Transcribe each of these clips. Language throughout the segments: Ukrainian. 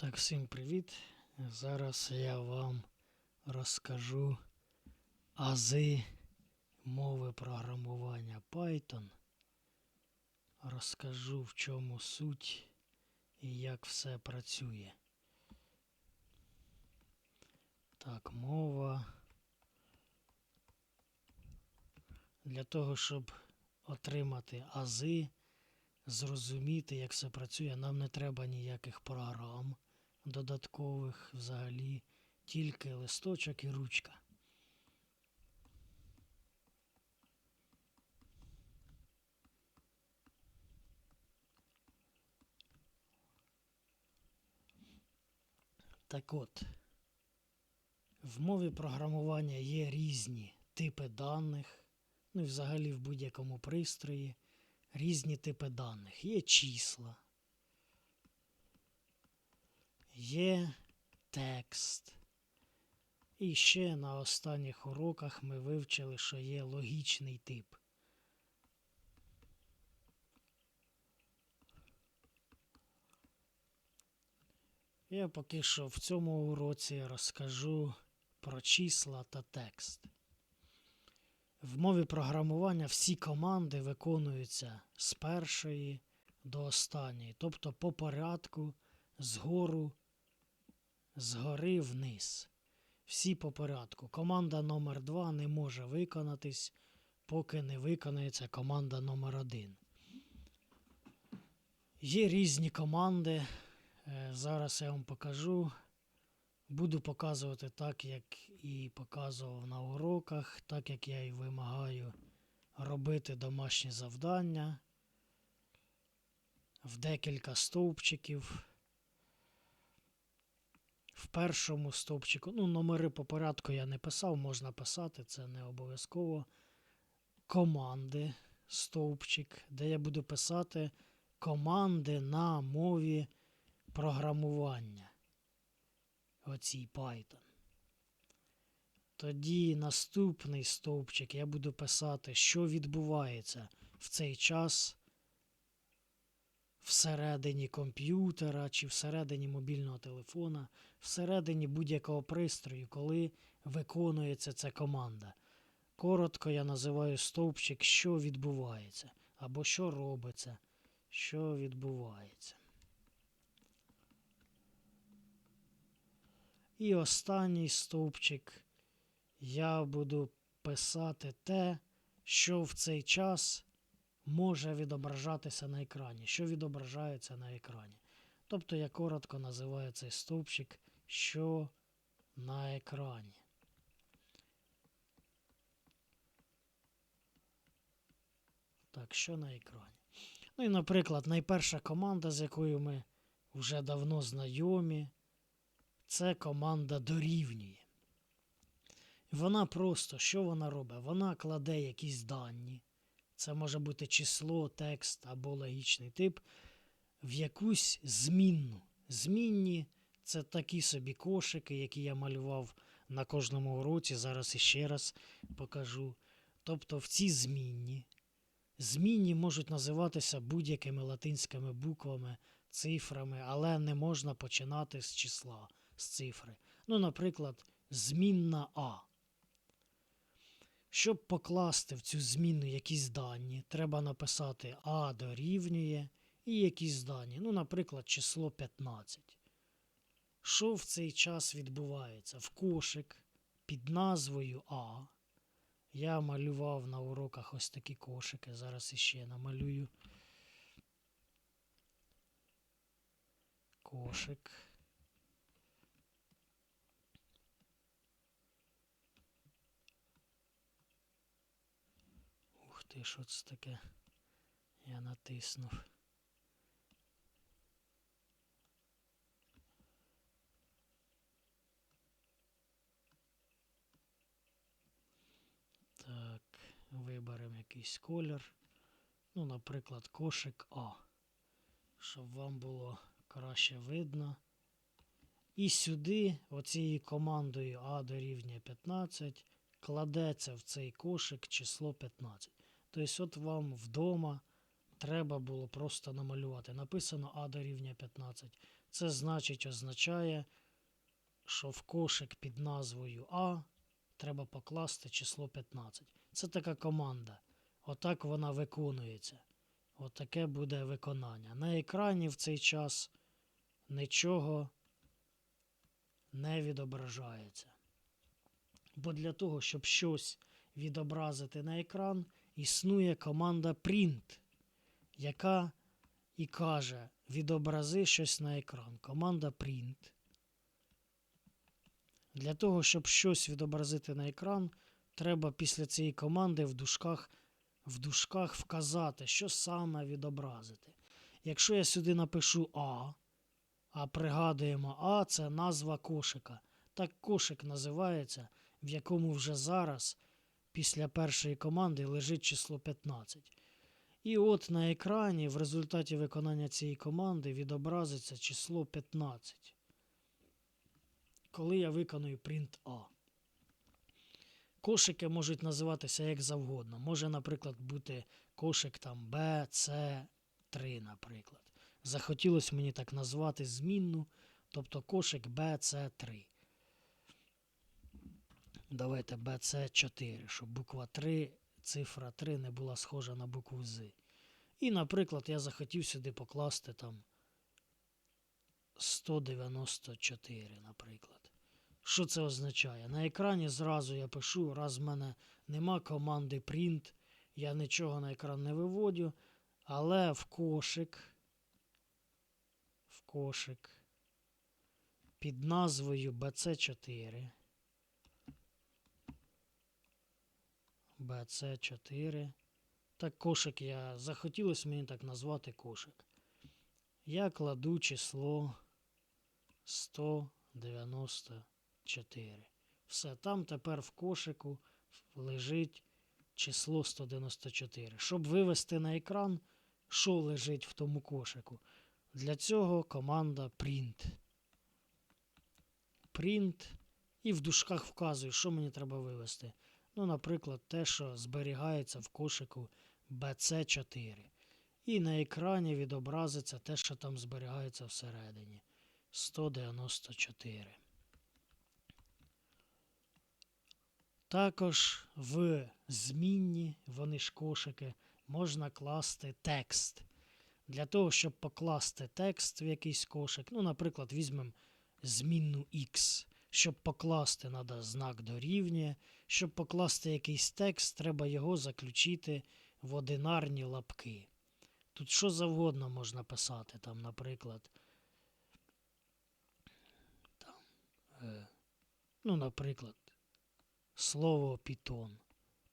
Так, всім привіт. Зараз я вам розкажу ази мови програмування Python. Розкажу в чому суть і як все працює. Так, мова. Для того, щоб отримати ази, зрозуміти, як все працює, нам не треба ніяких програм додаткових взагалі, тільки листочок і ручка. Так от, в мові програмування є різні типи даних, ну і взагалі в будь-якому пристрої різні типи даних. Є числа, є текст. І ще на останніх уроках ми вивчили, що є логічний тип. Я поки що в цьому уроці розкажу про числа та текст. В мові програмування всі команди виконуються з першої до останньої, тобто по порядку згору, згори вниз. Всі по порядку. Команда номер 2 не може виконатись, поки не виконається команда номер 1 Є різні команди. Е, Зараз я вам покажу. Буду показувати так, як і показував на уроках, так як я і вимагаю робити домашні завдання в декілька стовпчиків. В першому стовпчику, ну, номери по порядку я не писав, можна писати, це не обов'язково. Команди, стовпчик, де я буду писати команди на мові програмування. Оцій Python. Тоді наступний стовпчик я буду писати, що відбувається в цей час всередині комп'ютера чи всередині мобільного телефона, всередині будь-якого пристрою, коли виконується ця команда. Коротко я називаю стовпчик, що відбувається, або що робиться, що відбувається. І останній стовпчик я буду писати те, що в цей час може відображатися на екрані, що відображається на екрані. Тобто я коротко називаю цей стовпчик, що на екрані. Так, що на екрані? Ну і, наприклад, найперша команда, з якою ми вже давно знайомі, це команда дорівнює. Вона просто, що вона робить? Вона кладе якісь дані. Це може бути число, текст або логічний тип в якусь змінну. Змінні це такі собі кошики, які я малював на кожному уроці. Зараз іще раз покажу. Тобто в ці змінні. Змінні можуть називатися будь-якими латинськими буквами, цифрами, але не можна починати з числа, з цифри. Ну, наприклад, змінна А. Щоб покласти в цю змінну якісь дані, треба написати А дорівнює і якісь дані. Ну, наприклад, число 15. Що в цей час відбувається? В кошик під назвою А. Я малював на уроках ось такі кошики. Зараз іще намалюю. Кошик. Ти, що це таке? Я натиснув. Так, виберемо якийсь колір. Ну, наприклад, кошик А. Щоб вам було краще видно. І сюди, оцією командою А дорівнює 15, кладеться в цей кошик число 15. Тобто, от вам вдома треба було просто намалювати. Написано А дорівнює 15. Це значить означає, що в кошик під назвою А треба покласти число 15. Це така команда. Отак вона виконується. Отаке буде виконання. На екрані в цей час нічого не відображається. Бо для того, щоб щось відобразити на екран, існує команда print, яка і каже: відобрази щось на екран. Команда print. Для того, щоб щось відобразити на екран, треба після цієї команди в дужках, в дужках вказати, що саме відобразити. Якщо я сюди напишу А, а пригадуємо А це назва кошика. Так кошик називається, в якому вже зараз після першої команди лежить число 15. І от на екрані в результаті виконання цієї команди відобразиться число 15. Коли я виконую print A. Кошики можуть називатися як завгодно. Може, наприклад, бути кошик там B, C, 3, наприклад. Захотілося мені так назвати змінну, тобто кошик BC3. Давайте BC4, щоб буква 3, цифра 3 не була схожа на букву Z. І, наприклад, я захотів сюди покласти там 194, наприклад. Що це означає? На екрані зразу я пишу, раз в мене нема команди print, я нічого на екран не виводю, але в кошик, в кошик під назвою BC4. BC4. Так, кошик я захотілося мені так назвати кошик. Я кладу число 194. Все, там тепер в кошику лежить число 194. Щоб вивести на екран, що лежить в тому кошику. Для цього команда print. Print. І в дужках вказую, що мені треба вивести. Ну, наприклад, те, що зберігається в кошику BC4. І на екрані відобразиться те, що там зберігається всередині. 194. Також в змінні, вони ж кошики, можна класти текст. Для того, щоб покласти текст в якийсь кошик, ну, наприклад, візьмемо змінну X. Щоб покласти, треба знак дорівнює. Щоб покласти якийсь текст, треба його заключити в одинарні лапки. Тут що завгодно можна писати, там, наприклад. Там, е, ну, наприклад, слово Python.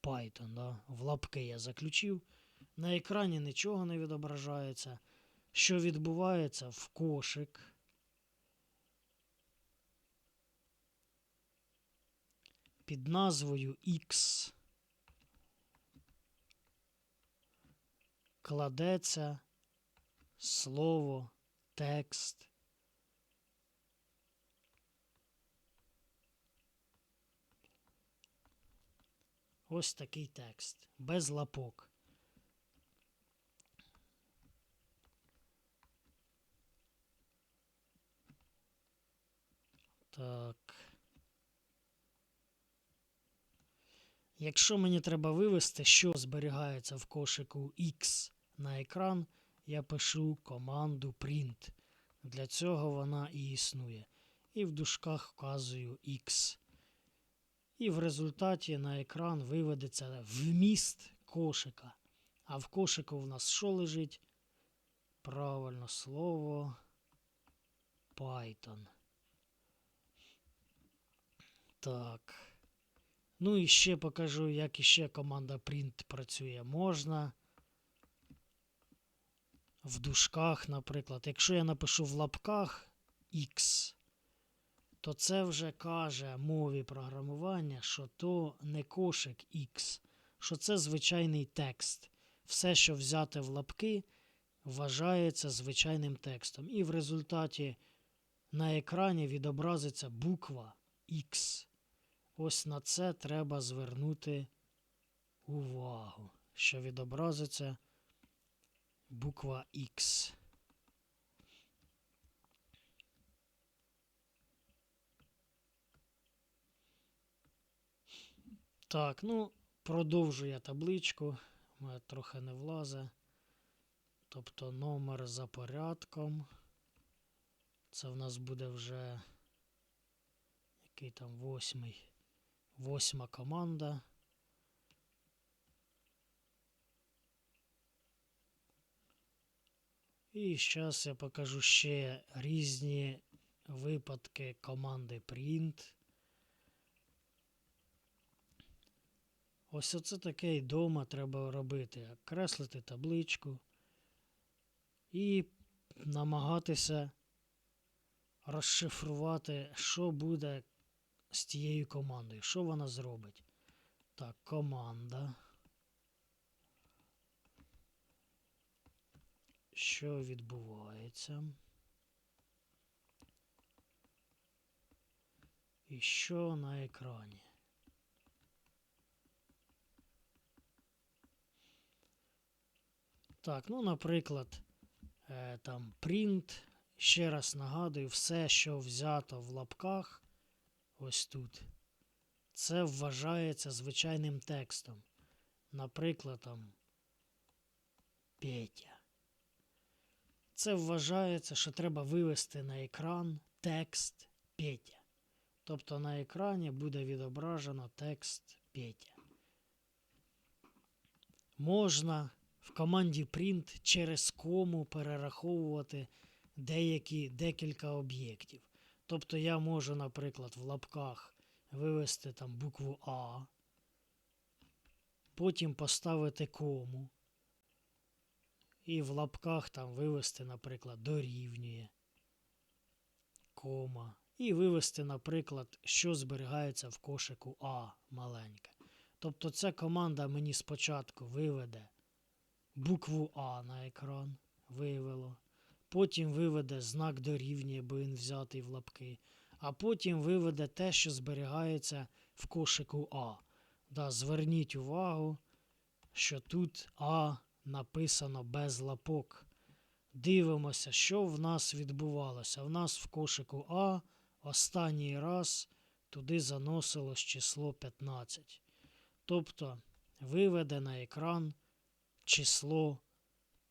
Python, да? в лапки я заключив. На екрані нічого не відображається. Що відбувається в кошик. Під назвою X кладеться слово, текст. Ось такий текст, без лапок. Так. Якщо мені треба вивести, що зберігається в кошику X на екран, я пишу команду print. Для цього вона і існує. І в дужках вказую X. І в результаті на екран виведеться вміст кошика. А в кошику в нас що лежить? Правильно слово Python. Так. Ну і ще покажу, як іще команда print працює. Можна в дужках, наприклад. Якщо я напишу в лапках X, то це вже каже мові програмування, що то не кошик X, що це звичайний текст. Все, що взяте в лапки, вважається звичайним текстом. І в результаті на екрані відобразиться буква X. Ось на це треба звернути увагу, що відобразиться буква X. Так, ну, продовжує табличку, Ми трохи не влазе. Тобто номер за порядком. Це в нас буде вже який там восьмий. Восьма команда. І зараз я покажу ще різні випадки команди print. Ось оце таке і дома треба робити. Креслити табличку і намагатися розшифрувати, що буде з тією командою, що вона зробить. Так, команда. Що відбувається? І що на екрані? Так, ну, наприклад, е, там print. Ще раз нагадую, все, що взято в лапках, ось тут, це вважається звичайним текстом. Наприклад, там Петя. Це вважається, що треба вивести на екран текст Петя. Тобто на екрані буде відображено текст Петя. Можна в команді print через кому перераховувати деякі, декілька об'єктів. Тобто я можу, наприклад, в лапках вивести там букву А, потім поставити кому. І в лапках там вивести, наприклад, дорівнює кома. І вивести, наприклад, що зберігається в кошику А маленьке. Тобто ця команда мені спочатку виведе букву А на екран, вивело. Потім виведе знак дорівнює, бо він взятий в лапки. А потім виведе те, що зберігається в кошику А. Да, зверніть увагу, що тут А написано без лапок. Дивимося, що в нас відбувалося. В нас в кошику А останній раз туди заносилось число 15. Тобто виведе на екран число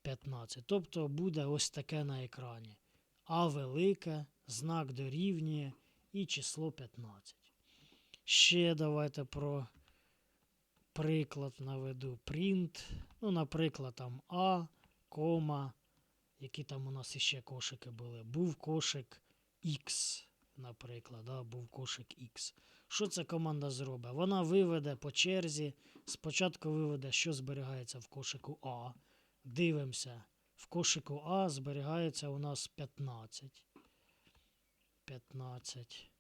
15. Тобто буде ось таке на екрані. А велике, знак дорівнює і число 15. Ще давайте про приклад наведу print. Ну, наприклад, там А, кома. Які там у нас іще кошики були? Був кошик X, наприклад, да, був кошик X. Що ця команда зробить? Вона виведе по черзі. Спочатку виведе, що зберігається в кошику А. Дивимося. В кошику А зберігається у нас 15. 15.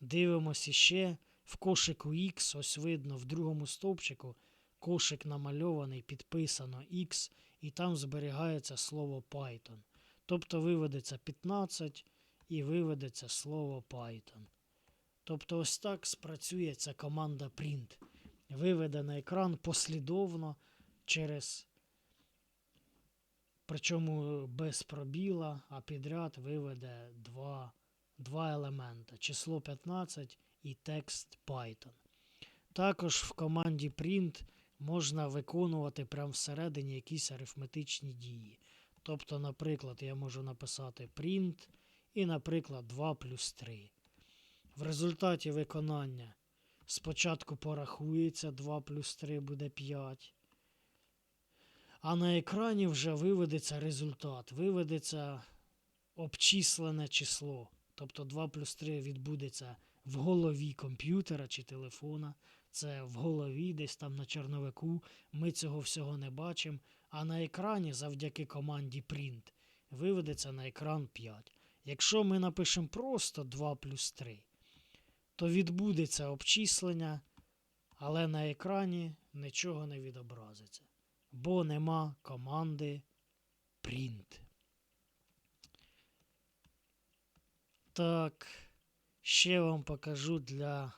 Дивимося ще. В кошику X, ось видно, в другому стовпчику кошик намальований, підписано X, і там зберігається слово Python. Тобто виведеться 15 і виведеться слово Python. Тобто, ось так спрацює ця команда print. Виведе на екран послідовно через, причому без пробіла, а підряд виведе два, два елемента: число 15 і текст Python. Також в команді print можна виконувати прямо всередині якісь арифметичні дії. Тобто, наприклад, я можу написати print і, наприклад, 2 плюс 3. В результаті виконання спочатку порахується 2 плюс 3 буде 5. А на екрані вже виведеться результат. Виведеться обчислене число. Тобто 2 плюс 3 відбудеться в голові комп'ютера чи телефона. Це в голові, десь там на черновику. Ми цього всього не бачимо. А на екрані, завдяки команді print, виведеться на екран 5. Якщо ми напишемо просто 2 плюс 3, то відбудеться обчислення, але на екрані нічого не відобразиться, бо нема команди print. Так, ще вам покажу для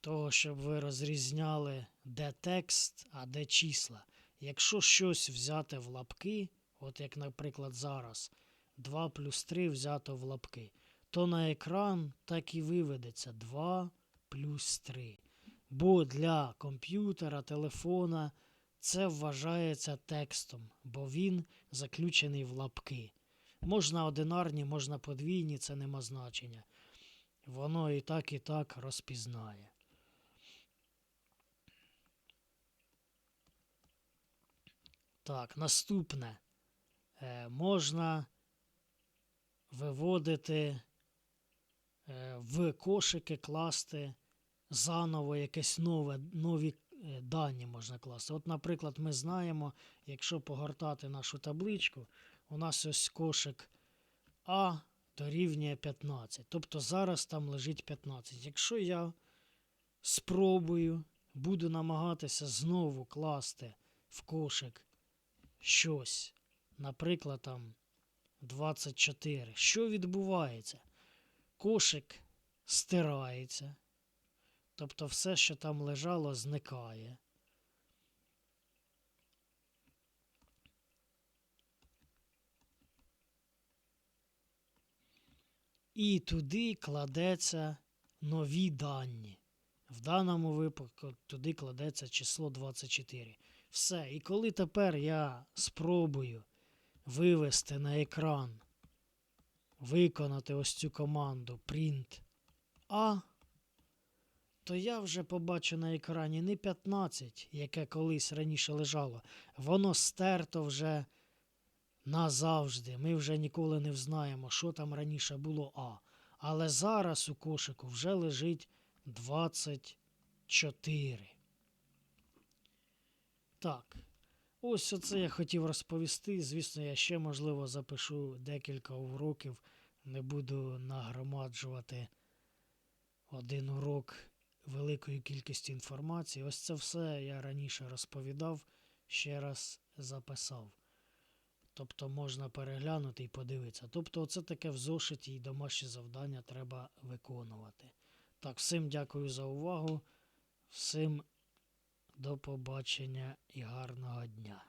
того, щоб ви розрізняли, де текст, а де числа. Якщо щось взяти в лапки, от як, наприклад, зараз 2 плюс 3 взято в лапки, то на екран так і виведеться 2 плюс 3. Бо для комп'ютера, телефона це вважається текстом, бо він заключений в лапки. Можна одинарні, можна подвійні, це нема значення. Воно і так, і так розпізнає. Так, наступне. Е, можна виводити е, в кошики, класти заново якесь нове, нові дані можна класти. От, наприклад, ми знаємо, якщо погортати нашу табличку, у нас ось кошик А дорівнює 15. Тобто зараз там лежить 15. Якщо я спробую, буду намагатися знову класти в кошик щось, наприклад, там 24. Що відбувається? Кошик стирається, тобто все, що там лежало, зникає. І туди кладеться нові дані. В даному випадку туди кладеться число 24. Все. І коли тепер я спробую вивести на екран, виконати ось цю команду print A, то я вже побачу на екрані не 15, яке колись раніше лежало. Воно стерто вже назавжди. Ми вже ніколи не взнаємо, що там раніше було А. Але зараз у кошику вже лежить 24. Так. Ось оце я хотів розповісти. Звісно, я ще, можливо, запишу декілька уроків. Не буду нагромаджувати один урок великою кількістю інформації. Ось це все я раніше розповідав, ще раз записав. Тобто можна переглянути і подивитися. Тобто, оце таке в зошиті і домашні завдання треба виконувати. Так, всім дякую за увагу. Всім до побачення і гарного дня.